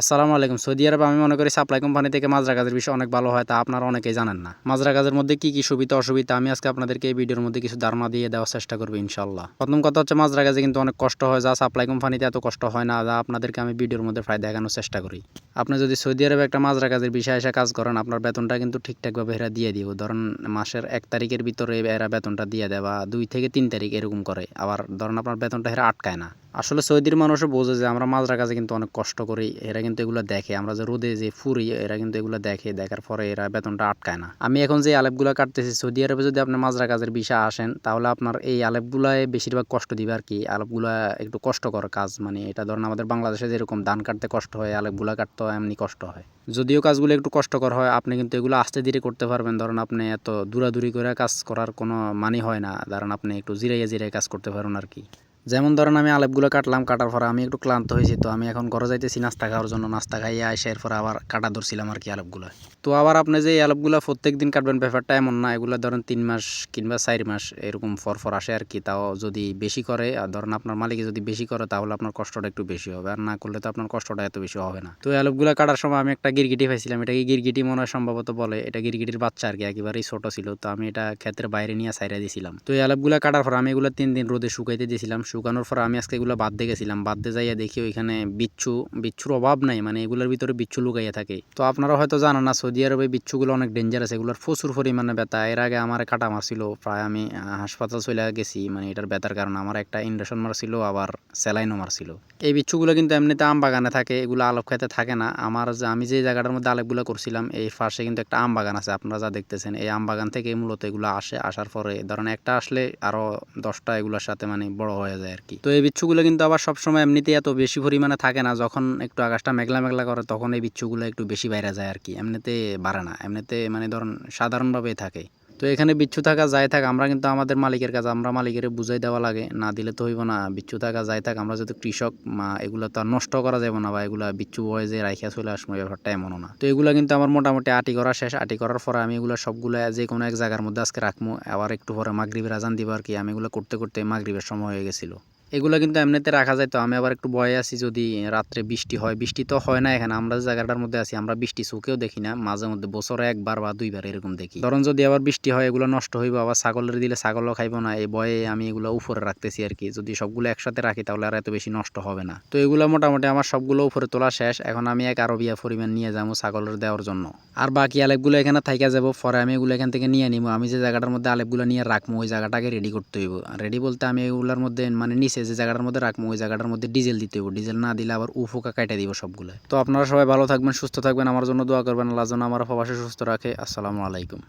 আসসালামু আলাইকুম। সৌদি আরব আমি মনে করি সাপ্লাই কোম্পানি থেকে মাজরা কাজের বিষয় অনেক ভালো হয়, তা আপনারা অনেকেই জানেন না। মাজরা কাজের মধ্যে কি কি সুবিধা, অসুবিধা, আমি আজকে আপনাদেরকে এই ভিডিওর মধ্যে কিছু ধারণা দিয়ে দেওয়ার চেষ্টা করব ইনশাল্লাহ প্রথম কথা হচ্ছে, মাজরা কাজে কিন্তু অনেক কষ্ট হয়, যা সাপ্লাই কোম্পানিতে এত কষ্ট হয় না, যা আপনাদেরকে আমি ভিডিওর মধ্যে প্রায় দেখানোর চেষ্টা করি। আপনি যদি সৌদি আরবে একটা মাজরা কাজের বিষয়ে এসে কাজ করেন, আপনার বেতনটা কিন্তু ঠিকঠাকভাবে এরা দিয়ে দিব। ধরেন মাসের এক তারিখের ভিতরে এরা বেতনটা দিয়ে দেয় বা দুই থেকে তিন তারিখ এরকম করে। আবার ধরেন আপনার বেতনটা এরা আটকায় না। আসলে সৌদির মানুষও বোঝে যে আমরা মাজরা কাজে কিন্তু অনেক কষ্ট করি, এরা কিন্তু এগুলো দেখে। আমরা যে রোদে যে ফুরি, এরা কিন্তু এগুলো দেখে। দেখার পরে এরা বেতনটা আটকায় না। আমি এখন যে আলেপগুলো কাটতেছি, সৌদি আরবে যদি আপনি মাজরা কাজের বিষয়ে আসেন, তাহলে আপনার এই আলেপগুলায় বেশিরভাগ কষ্ট দিবে আর কি। আলেপগুলা একটু কষ্টকর কাজ মানে এটা ধরেন আমাদের বাংলাদেশে যেরকম ধান কাটতে কষ্ট হয়, আলেপগুলা কাটতে এমনি কষ্ট হয়। যদিও কাজগুলো একটু কষ্টকর হয়, আপনি কিন্তু এগুলো আস্তে ধীরে করতে পারবেন। ধরেন আপনি এত দূরাদূরি করে কাজ করার কোনো মানে হয় না। ধরেন আপনি একটু জিরাইয়া জিরাই কাজ করতে পারেন আর কি। যেমন ধরেন আমি আলেপগুলো কাটলাম, কাটার পরে আমি একটু ক্লান্ত হয়েছি, তো আমি এখন ঘরে যাইতেছি, নাস্তা খাওয়ার জন্য, নাস্তা খাইয়ে আসে এরপরে আবার কাটা ধরছিলাম আর কি আলেপগুলো। তো আবার আপনি যে এই আলেপগুলো প্রত্যেক দিন কাটবেন, ব্যাপারটা এমন না, এগুলো ধরেন তিন মাস কিংবা চার মাস এরকম ফর ফর আসে আর কি, তাও যদি বেশি করে, আর ধরেন আপনার মালিকে যদি বেশি করে, তাহলে আপনার কষ্টটা একটু বেশি হবে, আর না করলে তো আপনার কষ্টটা এত বেশি হবে না। তো আলেপগুলো কাটার সময় আমি একটা গিরগিটি পাইছিলাম এটাকে গিরগিটি মনে হয় সম্ভবত বলে, এটা গিরগিটির বাচ্চা আর কি, একেবারেই ছোট ছিল, তো আমি এটা ক্ষেত্রের বাইরে নিয়ে সাইরা দিয়েছিলাম তো এই আলেপগুলো কাটার পর আমি এগুলো তিন দিন রোদে শুকাইতে দিয়েছিলাম শুকানোর পর আমি আজকে এগুলো বাদ দিয়ে গেছিলাম। বাদ দিয়ে যাইয়া দেখি ওইখানে বিচ্ছু, বিচ্ছুর অভাব নাই মানে এগুলোর ভিতরে বিচ্ছু লুকাইয়া থাকে। তো আপনারা হয়তো জানেন না, সৌদি আরবে বিচ্ছুগুলো অনেক ডেঞ্জারাস এগুলোর প্রচুর পরিমাণে ব্যথা। এর আগে আমার কাটা মারছিল, প্রায় আমি হাসপাতাল চলে গেছি মানে এটার ব্যথার কারণে। আমার একটা ইন্ডাকশন মারছিল, আবার স্যালাইনও মারছিল। এই বিচ্ছুগুলো কিন্তু এমনিতে আম বাগানে থাকে, এগুলো আলোক খেতে থাকে না। আমার আমি যে জায়গাটার মধ্যে আলেপগুলো করছিলাম, এই পাশে কিন্তু একটা আম বাগান আছে, আপনারা যা দেখতেছেন। এই আম বাগান থেকে মূলত এগুলো আসে, আসার পরে ধরেন একটা আসলে আরও দশটা এগুলোর সাথে মানে বড় হয়ে যায় আর কি। তো এই বিচ্ছুগুলো কিন্তু আবার সবসময় এমনিতে এত বেশি পরিমাণে থাকে না, যখন একটু আকাশটা মেঘলা মেঘলা করে, তখন এই বিচ্ছুগুলো একটু বেশি বাইরে যায় আর কি। এমনিতে বাড়ে না। এমনিতে মানে ধরুন সাধারণভাবেই থাকে। তো এখানে বিচ্ছু থাকা যায় থাক, আমরা কিন্তু আমাদের মালিকের কাছে আমরা মালিকের বুঝাই দেওয়া লাগে। না দিলে তো হইব না, বিচ্ছু থাকা যায় থাক, আমরা যদি কৃষক, মা, এগুলো তো আর নষ্ট করা যাবে না বা এগুলো বিচ্ছু বয়ে যে রাইখা চলে আসব ব্যাপারটা এমনও না। তো এগুলো কিন্তু আমার মোটামুটি আটি করা শেষ, আটি করার পরে আমি এগুলো সবগুলো যে কোনো এক জায়গার মধ্যে আজকে রাখব আবার একটু পরে মাগরীবের আজান দিব আর কি, আমি এগুলো করতে করতে মাগরীবের সময় হয়ে গেছিল। এগুলো কিন্তু এমনিতে রাখা যায়। তো আমি আবার একটু ভয়ে আছি যদি রাত্রে বৃষ্টি হয়। বৃষ্টি তো হয় না এখানে। আমরা জায়গাটার মধ্যে আছি, আমরা বৃষ্টি চোখেও দেখি না। মাঝে মধ্যে বছরে একবার বা দুইবার এরকম দেখি। ধরুন যদি আবার বৃষ্টি হয়, এগুলো নষ্ট হইব। আবার ছাগলের দিলে ছাগলও খাইবো না। এই ভয়ে আমি এগুলো উপরে রাখতেছি আর কি। যদি সবগুলো একসাথে রাখি, তাহলে আর এত বেশি নষ্ট হবে না। তো এগুলো মোটামুটি আমার সবগুলো উপরে তোলা শেষ। এখন আমি এক আরও বিয়া পরিমাণ নিয়ে যাব ছাগলের দেওয়ার জন্য। আর বাকি আলেপগুলো এখানে থাইকা যাব। পরে আমি এগুলো এখান থেকে নিয়ে নিবো। আমি যে জায়গাটার মধ্যে আলেপগুলো নিয়ে রাখব, ওই জায়গাটাকে রেডি করতে হইব। রেডি বলতে আমি এগুলোর মধ্যে মানে নিচে যে জায়গাটার মধ্যে রাখব, ওই জায়গাটার মধ্যে ডিজেল দিতে হবে ডিজেল না দিলে আবার উফোকা কেটে দিব সবগুলো। তো আপনারা সবাই ভালো থাকবেন, সুস্থ থাকবেন, আমার জন্য দোয়া করবেন। আল্লাহ যেন আমার প্রবাসে সুস্থ রাখে। আসসালামু আলাইকুম।